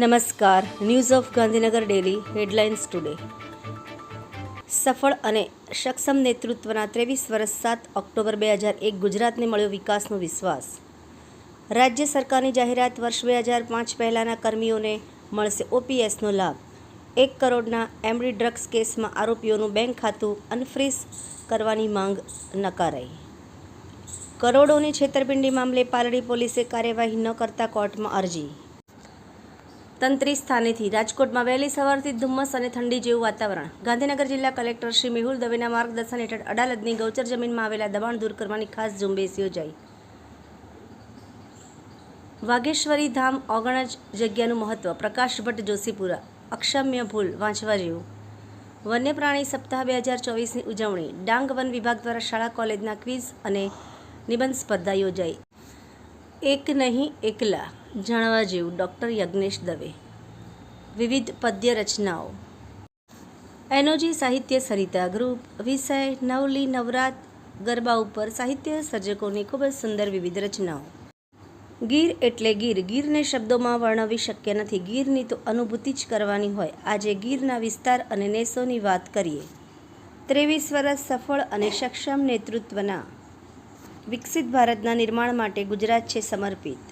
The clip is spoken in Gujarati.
નમસ્કાર. News of Gandhinagar daily headlines today સફળ અને સક્ષમ નેતૃત્વના ત્રેવીસ વર્ષ સાત ઓક્ટોબર બે હજાર એક ગુજરાતને મળ્યો વિકાસનો વિશ્વાસ. રાજ્ય સરકારની જાહેરાત વર્ષ બે હજાર પાંચ પહેલાંના કર્મીઓને મળશે ઓપીએસનો લાભ. એક કરોડના એમડી ડ્રગ્સ કેસમાં આરોપીઓનું બેંક ખાતું અનફ્રીઝ કરવાની માંગ નકારાઈ. કરોડોની છેતરપિંડી મામલે પાલડી પોલીસે કાર્યવાહી ન કરતા કોર્ટમાં અરજી. તંત્રી સ્થાનેથી રાજકોટમાં વહેલી સવારથી ધુમ્મસ અને ઠંડી જેવું વાતાવરણ. ગાંધીનગર જિલ્લા કલેક્ટર શ્રી મેહુલ દવેના માર્ગદર્શન હેઠળ અડાલજની ગૌચર જમીનમાં આવેલા દબાણ દૂર કરવાની ખાસ ઝુંબેશ યોજાઈ. વાઘેશ્વરી ધામ ઓગણજ જગ્યાનું મહત્વ. પ્રકાશ ભટ્ટ, જોશીપુરા. અક્ષમ્ય ભૂલ. વાંચવા જેવું. વન્ય પ્રાણી સપ્તાહ બે હજાર ચોવીસની ઉજવણી. ડાંગ વન વિભાગ દ્વારા શાળા, કોલેજના ક્વિઝ અને નિબંધ સ્પર્ધા યોજાઈ. એક નહીં એકલા. જાણવા જેવું ડૉક્ટર યજ્ઞેશ દવે. વિવિધ પદ્ય રચનાઓ એનોજી સાહિત્ય સરિતા ગ્રુપ વિષય નવલી, નવરાત, ગરબા ઉપર સાહિત્ય સર્જકોની ખૂબ જ સુંદર વિવિધ રચનાઓ. ગીર એટલે ગીર. ગીરને શબ્દોમાં વર્ણવી શક્ય નથી. ગીરની તો અનુભૂતિ જ કરવાની હોય. આજે ગીરના વિસ્તાર અને નેસોની વાત કરીએ. ત્રેવીસ વર્ષ સફળ અને સક્ષમ નેતૃત્વના વિકસિત ભારતના નિર્માણ માટે ગુજરાત છે સમર્પિત.